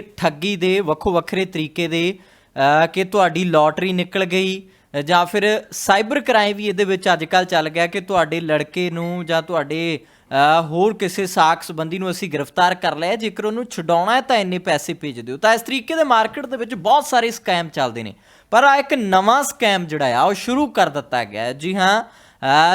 ਠੱਗੀ ਦੇ ਵੱਖੋ ਵੱਖਰੇ ਤਰੀਕੇ ਦੇ ਕਿ ਤੁਹਾਡੀ ਲੋਟਰੀ ਨਿਕਲ ਗਈ ਜਾਂ ਫਿਰ ਸਾਈਬਰ ਕ੍ਰਾਈਮ ਵੀ ਇਹਦੇ ਵਿੱਚ ਅੱਜ ਕੱਲ ਚੱਲ ਗਿਆ ਕਿ ਤੁਹਾਡੇ ਲੜਕੇ ਨੂੰ ਜਾਂ ਤੁਹਾਡੇ ਹੋਰ ਕਿਸੇ ਸਾਖ ਸੰਬੰਧੀ ਨੂੰ ਅਸੀਂ ਗ੍ਰਿਫਤਾਰ ਕਰ ਲਿਆ ਜੇਕਰ ਉਹਨੂੰ ਛਡਾਉਣਾ ਹੈ ਤਾਂ ਇੰਨੇ ਪੈਸੇ ਭੇਜ ਦਿਓ। ਤਾਂ ਇਸ ਤਰੀਕੇ ਦੇ ਮਾਰਕੀਟ ਦੇ ਵਿੱਚ ਬਹੁਤ ਸਾਰੇ ਸਕੈਮ ਚੱਲਦੇ ਨੇ। ਪਰ ਆ ਇੱਕ ਨਵਾਂ ਸਕੈਮ ਜਿਹੜਾ ਆ, ਉਹ ਸ਼ੁਰੂ ਕਰ ਦਿੱਤਾ ਗਿਆ ਜੀ ਹਾਂ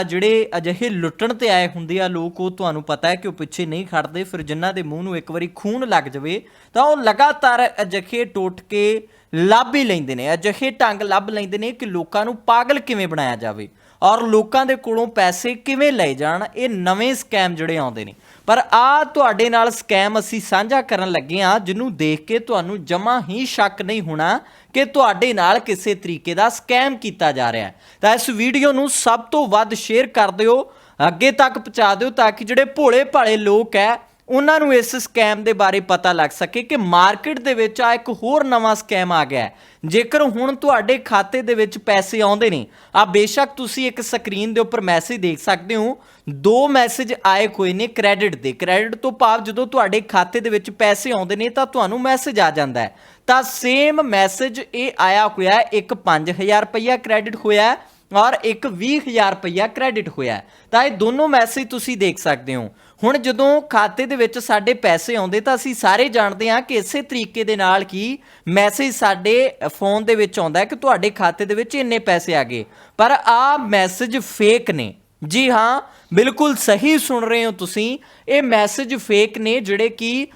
ਜਿਹੜੇ ਅਜਿਹੇ ਲੁੱਟਣ ਤੇ ਆਏ ਹੁੰਦੇ ਆ ਲੋਕ, ਉਹ ਤੁਹਾਨੂੰ ਪਤਾ ਹੈ ਕਿ ਉਹ ਪਿੱਛੇ ਨਹੀਂ ਖੜਦੇ। ਫਿਰ ਜਿਨ੍ਹਾਂ ਦੇ ਮੂੰਹ ਨੂੰ ਇੱਕ ਵਾਰੀ ਖੂਨ ਲੱਗ ਜਾਵੇ, ਤਾਂ ਉਹ ਲਗਾਤਾਰ ਅਜਿਹੇ ਟੋਟ ਕੇ ਲੱਭ ਹੀ ਲੈਂਦੇ ਨੇ। ਅਜਿਹੇ ਢੰਗ ਲੱਭ ਲੈਂਦੇ ਨੇ ਕਿ ਲੋਕਾਂ ਨੂੰ ਪਾਗਲ ਕਿਵੇਂ ਬਣਾਇਆ ਜਾਵੇ। ਔਰ ਲੋਕਾਂ ਦੇ ਕੋਲੋਂ ਪੈਸੇ ਕਿਵੇਂ ਲਏ ਜਾਣ, ਇਹ ਨਵੇਂ ਸਕੈਮ ਜਿਹੜੇ ਆਉਂਦੇ ਨੇ। ਪਰ ਆ ਤੁਹਾਡੇ ਨਾਲ ਸਕੈਮ ਅਸੀਂ ਸਾਂਝਾ ਕਰਨ ਲੱਗੇ ਆ ਜਿਹਨੂੰ ਦੇਖ ਕੇ ਤੁਹਾਨੂੰ ਜਮਾ ਹੀ ਸ਼ੱਕ ਨਹੀਂ ਹੋਣਾ ਕਿ ਤੁਹਾਡੇ ਨਾਲ ਕਿਸੇ ਤਰੀਕੇ ਦਾ ਸਕੈਮ ਕੀਤਾ ਜਾ ਰਿਹਾ ਹੈ। ਤਾਂ ਇਸ ਵੀਡੀਓ ਨੂੰ ਸਭ ਤੋਂ ਵੱਧ ਸ਼ੇਅਰ ਕਰ ਦਿਓ, ਅੱਗੇ ਤੱਕ ਪਹੁੰਚਾ ਦਿਓ ਤਾਂ ਕਿ ਜਿਹੜੇ ਭੋਲੇ ਭਾਲੇ ਲੋਕ ਹੈ ਉਹਨਾਂ ਨੂੰ ਇਸ ਸਕੈਮ ਦੇ ਬਾਰੇ ਪਤਾ ਲੱਗ ਸਕੇ ਕਿ ਮਾਰਕੀਟ ਦੇ ਵਿੱਚ ਆ ਇੱਕ ਹੋਰ ਨਵਾਂ ਸਕੈਮ ਆ ਗਿਆ ਹੈ। ਜੇਕਰ ਹੁਣ ਤੁਹਾਡੇ ਖਾਤੇ ਦੇ ਵਿੱਚ ਪੈਸੇ ਆਉਂਦੇ ਨੇ ਆ ਬੇਸ਼ੱਕ ਤੁਸੀਂ ਇੱਕ ਸਕਰੀਨ ਦੇ ਉੱਪਰ ਮੈਸੇਜ ਦੇਖ ਸਕਦੇ ਹੋ। ਦੋ ਮੈਸੇਜ ਆਏ ਹੋਏ ਨੇ ਕ੍ਰੈਡਿਟ ਦੇ। ਕ੍ਰੈਡਿਟ ਤੋਂ ਭਾਵ ਜਦੋਂ ਤੁਹਾਡੇ ਖਾਤੇ ਦੇ ਵਿੱਚ ਪੈਸੇ ਆਉਂਦੇ ਨੇ ਤਾਂ ਤੁਹਾਨੂੰ ਮੈਸੇਜ ਆ ਜਾਂਦਾ ਹੈ। ਤਾਂ ਸੇਮ ਮੈਸੇਜ ਇਹ ਆਇਆ ਹੋਇਆ ਹੈ, ਇੱਕ 5000 ਰੁਪਇਆ ਕ੍ਰੈਡਿਟ ਹੋਇਆ ਔਰ ਇੱਕ 20000 ਰੁਪਇਆ ਕ੍ਰੈਡਿਟ ਹੋਇਆ ਤਾਂ ਇਹ ਦੋਨੋਂ ਮੈਸੇਜ ਤੁਸੀਂ ਦੇਖ ਸਕਦੇ ਹੋ। ਹੁਣ ਜਦੋਂ ਖਾਤੇ ਦੇ ਵਿੱਚ ਸਾਡੇ ਪੈਸੇ ਆਉਂਦੇ ਤਾਂ ਅਸੀਂ ਸਾਰੇ ਜਾਣਦੇ ਹਾਂ ਕਿ ਇਸੇ ਤਰੀਕੇ ਦੇ ਨਾਲ ਕੀ ਮੈਸੇਜ ਸਾਡੇ ਫੋਨ ਦੇ ਵਿੱਚ ਆਉਂਦਾ ਹੈ ਕਿ ਤੁਹਾਡੇ ਖਾਤੇ ਦੇ ਵਿੱਚ ਇੰਨੇ ਪੈਸੇ ਆ ਗਏ। ਪਰ ਆ ਮੈਸੇਜ ਫੇਕ ਨੇ। ਜੀ ਹਾਂ, ਬਿਲਕੁਲ ਸਹੀ ਸੁਣ ਰਹੇ ਹੋ ਤੁਸੀਂ। ਇਹ ਮੈਸੇਜ ਫੇਕ ਨੇ ਜਿਹੜੇ ਕਿ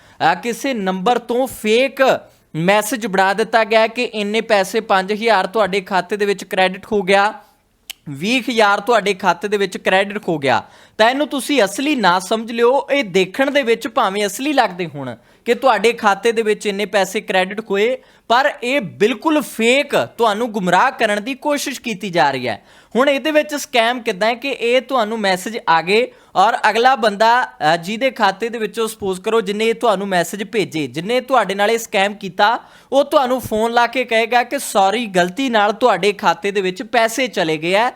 ਕਿਸੇ ਨੰਬਰ ਤੋਂ ਫੇਕ ਮੈਸੇਜ ਬਣਾ ਦਿੱਤਾ ਗਿਆ ਕਿ ਇੰਨੇ ਪੈਸੇ 5000 ਤੁਹਾਡੇ ਖਾਤੇ ਦੇ ਵਿੱਚ ਕ੍ਰੈਡਿਟ ਹੋ ਗਿਆ 20000 ਤੁਹਾਡੇ ਖਾਤੇ ਦੇ ਵਿੱਚ ਕ੍ਰੈਡਿਟ ਹੋ ਗਿਆ। ਤਾਂ ਇਹਨੂੰ ਤੁਸੀਂ ਅਸਲੀ ਨਾ ਸਮਝ ਲਿਓ, ਇਹ ਦੇਖਣ ਦੇ ਵਿੱਚ ਭਾਵੇਂ ਅਸਲੀ ਲੱਗਦੇ ਹੋਣ ਕਿ ਤੁਹਾਡੇ ਖਾਤੇ ਦੇ ਵਿੱਚ ਇੰਨੇ ਪੈਸੇ ਕ੍ਰੈਡਿਟ ਹੋਏ, ਪਰ ਇਹ ਬਿਲਕੁਲ ਫੇਕ ਤੁਹਾਨੂੰ ਗੁੰਮਰਾਹ ਕਰਨ ਦੀ ਕੋਸ਼ਿਸ਼ ਕੀਤੀ ਜਾ ਰਹੀ ਹੈ। ਹੁਣ ਇਹਦੇ ਵਿੱਚ ਸਕੈਮ ਕਿਦਾਂ ਹੈ ਕਿ ਇਹ ਤੁਹਾਨੂੰ ਮੈਸੇਜ ਆ ਗਏ ਔਰ ਅਗਲਾ ਬੰਦਾ ਜਿਹਦੇ ਖਾਤੇ ਦੇ ਵਿੱਚੋਂ ਸਪੋਜ਼ ਕਰੋ ਜਿਨੇ ਤੁਹਾਨੂੰ ਮੈਸੇਜ ਭੇਜੇ, ਜਿਨੇ ਤੁਹਾਡੇ ਨਾਲ ਇਹ ਸਕੈਮ ਕੀਤਾ, ਉਹ ਤੁਹਾਨੂੰ ਫੋਨ ਲਾ ਕੇ ਕਹੇਗਾ ਕਿ ਸੌਰੀ ਗਲਤੀ ਨਾਲ ਤੁਹਾਡੇ ਖਾਤੇ ਦੇ ਵਿੱਚ ਪੈਸੇ ਚਲੇ ਗਏ ਆ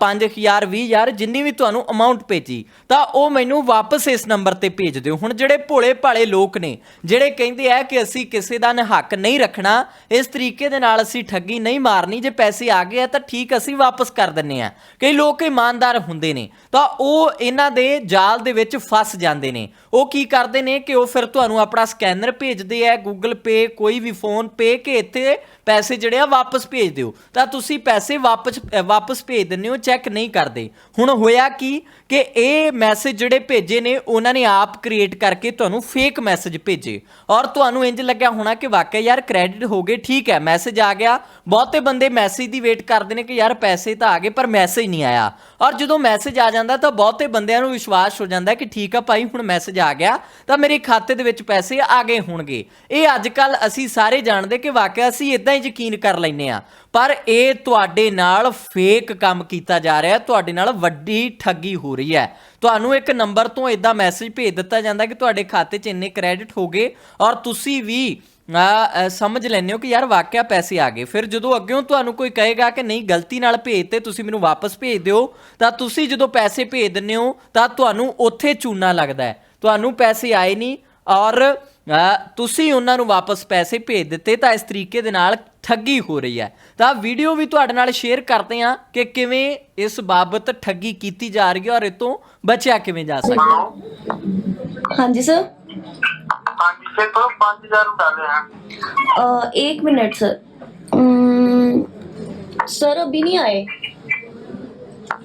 5000 20000 ਜਿੰਨੀ ਵੀ ਤੁਹਾਨੂੰ ਅਮਾਉਂਟ ਭੇਜੀ, ਤਾਂ ਉਹ ਮੈਨੂੰ ਵਾਪਸ ਇਸ ਨੰਬਰ ਤੇ ਭੇਜ ਦਿਓ। ਹੁਣ ਜਿਹੜੇ ਭੋਲੇ ਭਾਲੇ ਲੋਕ ਨੇ, ਜਿਹੜੇ ਕਹਿੰਦੇ ਆ ਕਿ ਅਸੀਂ ਕਿਸੇ ਦਾ ਹੱਕ ਨਹੀਂ ਰੱਖਣਾ, ਇਸ ਤਰੀਕੇ ਦੇ ਨਾਲ ਅਸੀਂ ਠੱਗੀ ਨਹੀਂ ਮਾਰਨੀ, ਜੇ ਪੈਸੇ ਆ ਗਏ ਆ ਤਾਂ ਠੀਕ, ਅਸੀਂ ਵਾਪਸ ਕਰ ਦਿੰਨੇ ਆ। ਕਈ ਲੋਕ ਇਮਾਨਦਾਰ ਹੁੰਦੇ ਨੇ, ਤਾਂ ਉਹ ਇਹਨਾਂ ਦੇ ਜਾਲ ਦੇ ਵਿੱਚ ਫਸ ਜਾਂਦੇ ਨੇ। ਉਹ ਕੀ ਕਰਦੇ ਨੇ ਕਿ ਉਹ ਫਿਰ ਤੁਹਾਨੂੰ ਆਪਣਾ ਸਕੈਨਰ ਭੇਜਦੇ ਆ ਗੂਗਲ ਪੇ ਕੋਈ ਵੀ ਫੋਨ ਪੇ ਕਿ ਇੱਥੇ ਪੈਸੇ ਜਿਹੜੇ ਆ ਵਾਪਸ ਭੇਜ ਦਿਓ। ਤਾਂ ਤੁਸੀਂ ਪੈਸੇ ਵਾਪਸ ਵਾਪਸ ਭੇਜ ਦਿੰਦੇ ਹੋ ਚੈੱਕ ਨਹੀਂ ਕਰਦੇ। ਹੁਣ ਹੋਇਆ ਕੀ ਕਿ ਇਹ ਮੈਸੇਜ ਜਿਹੜੇ ਭੇਜੇ ਨੇ, ਉਹਨਾਂ ਨੇ ਆਪ ਕ੍ਰੀਏਟ ਕਰਕੇ ਤੁਹਾਨੂੰ ਫੇਕ ਮੈਸੇਜ ਭੇਜੇ। ਔਰ ਤੁਹਾਨੂੰ ਇੰਜ ਲੱਗਿਆ ਹੋਣਾ ਕਿ ਵਾਕਿਆ ਯਾਰ ਕ੍ਰੈਡਿਟ ਹੋ ਗਏ, ਠੀਕ ਹੈ ਮੈਸੇਜ ਆ ਗਿਆ। ਬਹੁਤੇ ਬੰਦੇ ਮੈਸੇਜ ਦੀ ਵੇਟ ਕਰਦੇ ਨੇ ਕਿ ਯਾਰ ਪੈਸੇ ਤਾਂ ਆ ਗਏ, ਪਰ ਮੈਸੇਜ ਨਹੀਂ ਆਇਆ। ਔਰ ਜਦੋਂ ਮੈਸੇਜ ਆ ਜਾਂਦਾ, ਤਾਂ ਬਹੁਤੇ ਬੰਦਿਆਂ ਨੂੰ ਵਿਸ਼ਵਾਸ ਹੋ ਜਾਂਦਾ ਕਿ ਠੀਕ ਆ ਭਾਈ, ਹੁਣ ਮੈਸੇਜ ਆ ਗਿਆ, ਤਾਂ ਮੇਰੇ ਖਾਤੇ ਦੇ ਵਿੱਚ ਪੈਸੇ ਆ ਗਏ ਹੋਣਗੇ। ਇਹ ਅੱਜ ਕੱਲ ਅਸੀਂ ਸਾਰੇ ਜਾਣਦੇ ਕਿ ਵਾਕਿਆ ਅਸੀਂ ਇਦਾਂ ਹੀ ਯਕੀਨ ਕਰ ਲੈਨੇ ਆ ਪਰ ਇਹ ਤੁਹਾਡੇ ਨਾਲ ਫੇਕ ਕੰਮ ਕੀਤਾ ਜਾ ਰਿਹਾ ਹੈ, ਤੁਹਾਡੇ ਨਾਲ ਵੱਡੀ ਠੱਗੀ ਹੋ ਰਹੀ ਹੈ। ਤੁਹਾਨੂੰ ਇੱਕ ਨੰਬਰ ਤੋਂ ਇਦਾਂ ਮੈਸੇਜ ਭੇਜ ਦਿੱਤਾ ਜਾਂਦਾ ਕਿ ਤੁਹਾਡੇ ਖਾਤੇ 'ਚ ਇੰਨੇ ਕ੍ਰੈਡਿਟ ਹੋ ਗਏ ਔਰ ਤੁਸੀਂ ਵੀ ਆ ਸਮਝ ਲੈਂਦੇ ਹੋ ਕਿ ਯਾਰ ਵਾਕਿਆ ਪੈਸੇ ਆ ਗਏ। ਫਿਰ ਜਦੋਂ ਅੱਗਿਓਂ ਤੁਹਾਨੂੰ ਕੋਈ ਕਹੇਗਾ ਕਿ ਨਹੀਂ, ਗਲਤੀ ਨਾਲ ਭੇਜਤੇ, ਤੁਸੀਂ ਮੈਨੂੰ ਵਾਪਸ ਭੇਜ ਦਿਓ, ਤਾਂ ਤੁਸੀਂ ਜਦੋਂ ਪੈਸੇ ਭੇਜ ਦਿੰਦੇ ਹੋ, ਤਾਂ ਤੁਹਾਨੂੰ ਉੱਥੇ ਚੂਨਾ ਲੱਗਦਾ ਹੈ। ਤੁਹਾਨੂੰ ਪੈਸੇ ਆਏ ਨਹੀਂ ਔਰ ਅ, ਤੁਸੀਂ ਉਹਨਾਂ ਨੂੰ ਵਾਪਸ ਪੈਸੇ ਭੇਜ ਦਿੱਤੇ ਤਾਂ ਇਸ ਤਰੀਕੇ ਦੇ ਨਾਲ ਠੱਗੀ ਹੋ ਰਹੀ ਹੈ ਤਾਂ ਵੀਡੀਓ ਵੀ ਤੁਹਾਡੇ ਨਾਲ ਸ਼ੇਅਰ ਕਰਦੇ ਹਾਂ ਕਿ ਕਿਵੇਂ ਇਸ ਬਾਬਤ ਠੱਗੀ ਕੀਤੀ ਜਾ ਰਹੀ ਹੈ ਔਰ ਇਹ ਤੋਂ ਬਚਿਆ ਕਿਵੇਂ ਜਾ ਸਕਦਾ ਹੈ हेलो हाँ जी सर हाँ जी चेक करो पाँच हजार डाले हैं अ, एक मिनट सर अम्म, सर अभी नहीं आए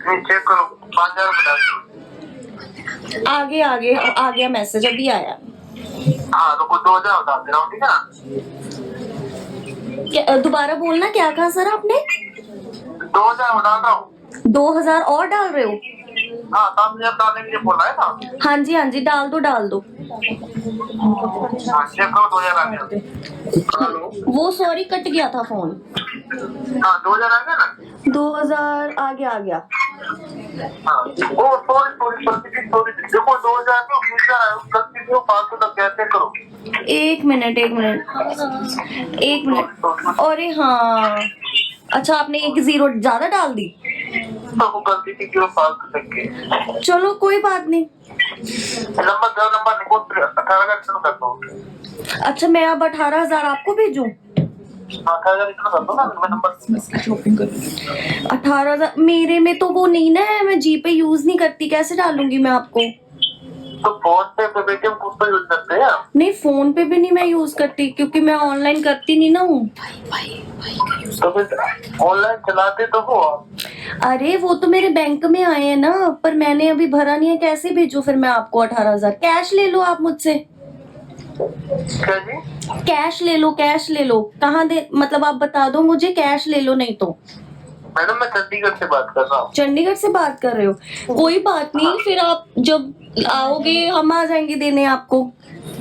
नहीं चेक करो पाँच हजार डाले आगे आगे आ गया मैसेज अभी आया हाँ तो कुछ दो हज़ार डाल दे रहा हूँ ठीक है ना? दोबारा बोलना क्या कहा सर आपने? दो हज़ार डाल रहा हूँ। दो हज़ार और डाल रहे हो? हाँ है हाँ जी हाँ जी डाल दो डाल दो। हाँ वो सॉरी कट गया था फ़ोन हाँ दो हज़ार आ गया ना? दो हज़ार आ गया आ गया। हाँ ओ सॉरी सॉरी सॉरी सॉरी देखो दो हज़ार तो पाँच सौ तक करो? एक मिनट एक मिनट। एक मिनट। अरे हाँ। अच्छा आपने एक ज़ीरो ज़्यादा डाल दी? तो चलो कोई बात नहीं। नंबर नंबर अठारह अच्छा मैं अब अठारह हज़ार आपको भेजूं? अठारह हज़ार। मेरे में तो वो नहीं ना है मैं जी पे यूज़ नहीं करती कैसे डालूँगी मैं आपको? तो फ़ोन पे पे पेटीएम खुद यूज़ करते हैं नहीं फ़ोन पे भी नहीं मैं यूज़ करती क्योंकि मैं ऑनलाइन करती नहीं ना हूँ। तो ऑनलाइन चलाते तो हो अरे वो तो मेरे बैंक में आए हैं ना पर मैंने अभी भरा नहीं है कैसे भेजूं फिर मैं आपको अठारह हज़ार? कैश ले लो आप मुझसे। क्या जी? कैश ले लो कैश ले लो। कहाँ दे मतलब आप बता दो मुझे कैश ले लो नहीं तो। मैडम मैं चंडीगढ़ से बात कर रहा हूँ। चंडीगढ़ से बात कर रहे हो? कोई बात नहीं हाँ। फिर आप जब आओगे हम आ जाएँगे देने आपको।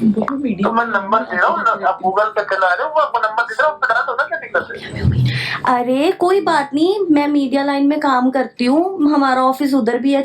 तो मैं नंबर दे रहा हूँ आप गूगल पे चला रहे हो आपको नंबर दे रहा हूँ डाल दो ना क्या दिक्कत है अरे कोई बात नहीं मैं मीडिया लाइन में काम करती हूँ हमारा ऑफ़िस उधर भी है